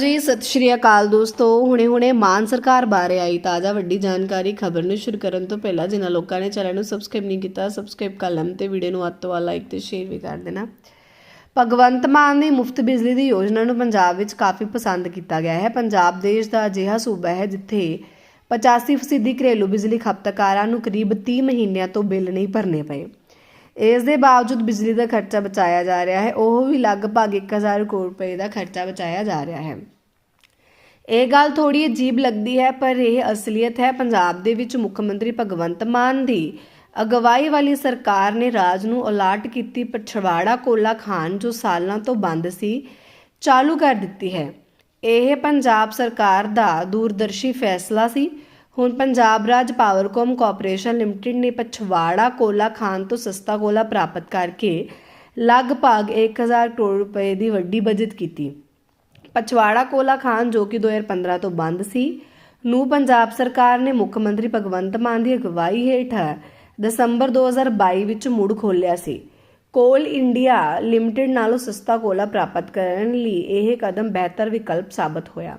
ਜੀ, ਸਤਿ ਸ਼੍ਰੀ ਅਕਾਲ ਦੋਸਤੋ। ਹੁਣੇ-ਹੁਣੇ ਮਾਨ ਸਰਕਾਰ ਬਾਰੇ ਆਈ ਤਾਜ਼ਾ ਵੱਡੀ ਜਾਣਕਾਰੀ, ਖਬਰ ਨੂੰ ਸ਼ੁਰੂ ਕਰਨ ਤੋਂ ਪਹਿਲਾਂ ਜਿਨ੍ਹਾਂ ਲੋਕਾਂ ਨੇ ਚੈਨਲ ਨੂੰ ਸਬਸਕ੍ਰਾਈਬ ਨਹੀਂ ਕੀਤਾ ਸਬਸਕ੍ਰਾਈਬ ਕਰ ਲੈਣ ਤੇ ਵੀਡੀਓ ਨੂੰ ਵੱਧ ਤੋਂ ਵੱਧ ਲਾਈਕ ਤੇ ਸ਼ੇਅਰ ਵੀ ਕਰ ਦੇਣਾ। ਭਗਵੰਤ ਮਾਨ ਦੀ ਮੁਫਤ ਬਿਜਲੀ ਦੀ ਯੋਜਨਾ ਨੂੰ ਪੰਜਾਬ ਵਿੱਚ ਕਾਫੀ ਪਸੰਦ ਕੀਤਾ ਗਿਆ ਹੈ। ਪੰਜਾਬ ਦੇਸ਼ ਦਾ ਅਜਿਹਾ ਸੂਬਾ ਹੈ ਜਿੱਥੇ 85% ਘਰੇਲੂ ਬਿਜਲੀ ਖਪਤਕਾਰਾਂ ਨੂੰ ਕਰੀਬ 30 ਮਹੀਨਿਆਂ ਤੋਂ ਬਿੱਲ ਨਹੀਂ ਭਰਨੇ ਪਏ। ਇਸ ਦੇ ਬਾਵਜੂਦ ਬਿਜਲੀ ਦਾ ਖਰਚਾ ਬਚਾਇਆ ਜਾ ਰਿਹਾ ਹੈ, ਉਹ ਵੀ ਲਗਭਗ 1000 ਕਰੋੜ ਰੁਪਏ ਦਾ ਖਰਚਾ ਬਚਾਇਆ ਜਾ ਰਿਹਾ ਹੈ। ਇਹ ਗੱਲ ਥੋੜੀ ਅਜੀਬ ਲੱਗਦੀ ਹੈ, ਪਰ ਇਹ ਅਸਲੀਅਤ ਹੈ। ਪੰਜਾਬ ਦੇ ਵਿੱਚ ਮੁੱਖ ਮੰਤਰੀ ਭਗਵੰਤ ਮਾਨ ਦੀ ਅਗਵਾਈ ਵਾਲੀ ਸਰਕਾਰ ਨੇ ਰਾਜ ਨੂੰ ਅਲਾਟ ਕੀਤੀ ਪਛਵਾੜਾ ਕੋਲਾ ਖਾਨ, ਜੋ ਸਾਲਾਂ ਤੋਂ ਬੰਦ ਸੀ, ਚਾਲੂ ਕਰ ਦਿੱਤੀ ਹੈ। ਇਹ ਪੰਜਾਬ ਸਰਕਾਰ ਦਾ ਦੂਰਦਰਸ਼ੀ ਫੈਸਲਾ ਸੀ। ਹੁਣ ਪੰਜਾਬ ਰਾਜ ਪਾਵਰਕੌਮ ਕਾਰਪੋਰੇਸ਼ਨ ਲਿਮਟਿਡ ਨੇ ਪਛਵਾੜਾ ਕੋਲਾ ਖਾਨ ਤੋਂ ਸਸਤਾ ਕੋਲਾ ਪ੍ਰਾਪਤ ਕਰਕੇ ਲਗਭਗ 1000 ਕਰੋੜ ਰੁਪਏ ਦੀ ਵੱਡੀ ਬਚਤ ਕੀਤੀ। ਪਛਵਾੜਾ ਕੋਲਾ ਖਾਨ ਜੋ ਕਿ 2015 ਤੋਂ ਬੰਦ ਸੀ, ਨੂੰ ਪੰਜਾਬ ਸਰਕਾਰ ਨੇ ਮੁੱਖ ਮੰਤਰੀ ਭਗਵੰਤ ਮਾਨ ਦੀ ਅਗਵਾਈ ਹੇਠ ਦਸੰਬਰ 2022 ਵਿੱਚ ਮੁੜ ਖੋਲ੍ਹਿਆ ਸੀ। ਕੋਲ ਇੰਡੀਆ ਲਿਮਟਿਡ ਨਾਲੋਂ ਸਸਤਾ ਕੋਲਾ ਪ੍ਰਾਪਤ ਕਰਨ ਲਈ ਇਹ ਕਦਮ ਬਿਹਤਰ ਵਿਕਲਪ ਸਾਬਤ ਹੋਇਆ।